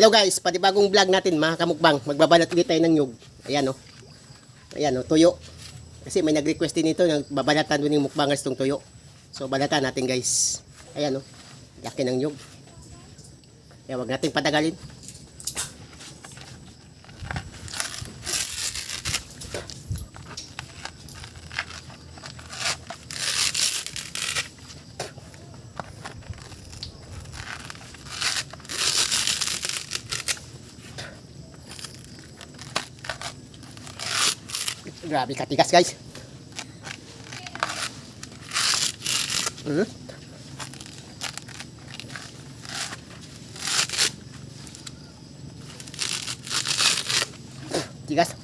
Hello guys, panibagong vlog natin mga kamukbang. Magbabalat ulit tayo ng nyug. Ayan o. Ayan o, tuyo. Kasi may nag-request din ito, babalatan din yung mukbangers tong tuyo. So balatan natin guys. Ayan o. Laki ng nyug. Kaya wag nating patagalin. Grabe katigas guys. Hmm? Tigas.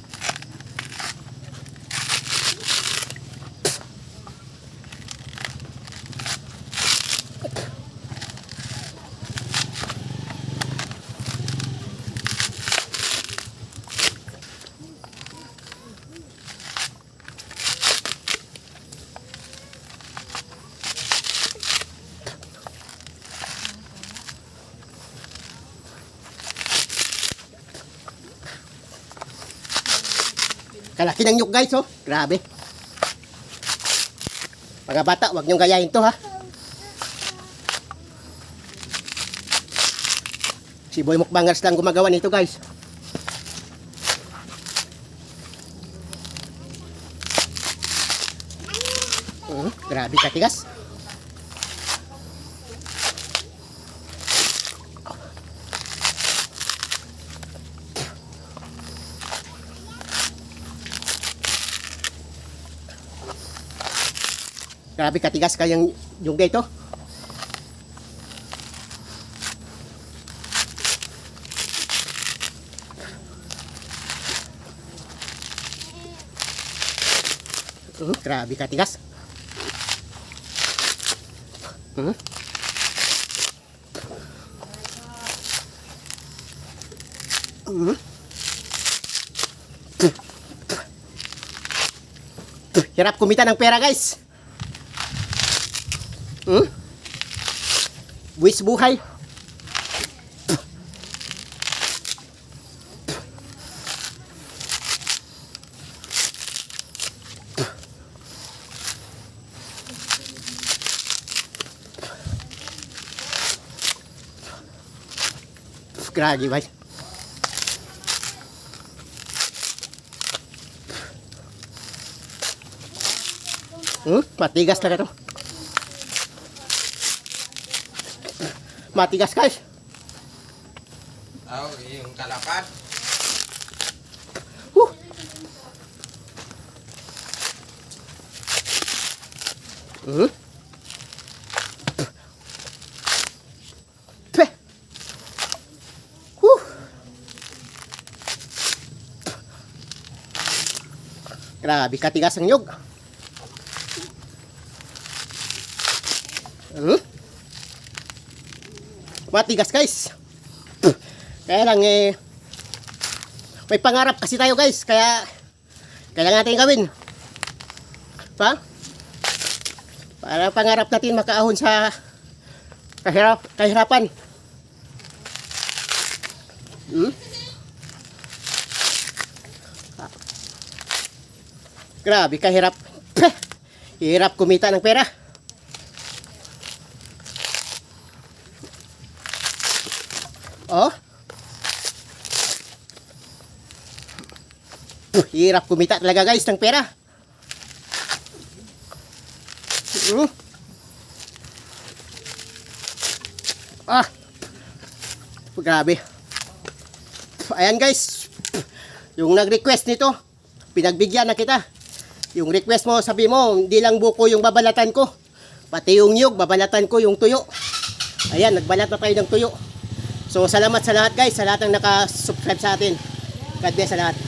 Kalaki ng nyug guys, oh. Grabe. Mga bata, wag niyong gayahin to, ha. Si Boy Mukbangers lang gumagawa nito, guys. Hmm, grabe katigas. Grabe katigas kayang yung gate, oh. Hmm, grabe katigas. Hmm. Hmm. Hirap kumita ng pera, guys. Hmm? Buwis buhay. Grabe ba? Hmm? Matigas talaga to. Matigas guys. Oh, yung kalapad. Huh. Hmm? Huh. Grabe katigas ang nyog. Hmm? Matigas guys. Kaya lang eh may pangarap kasi tayo guys kaya kailangan natin gawin. Pa? Para pangarap natin makaahon sa kahirap, kahirapan. Hmm? Grabe kahirap. Hirap kumita ng pera. Oh. Hirap kumita talaga guys ng pera. Mm. Ah. Grabe. Ayan guys. Yung nag-request nito, pinagbigyan na kita. Yung request mo, sabi mo, hindi lang buko yung babalatan ko. Pati yung nyug, babalatan ko yung tuyo. Ayan, nagbalat na tayo ng tuyo. So, salamat sa lahat guys, sa lahat ng naka-subscribe sa atin. God bless sa lahat.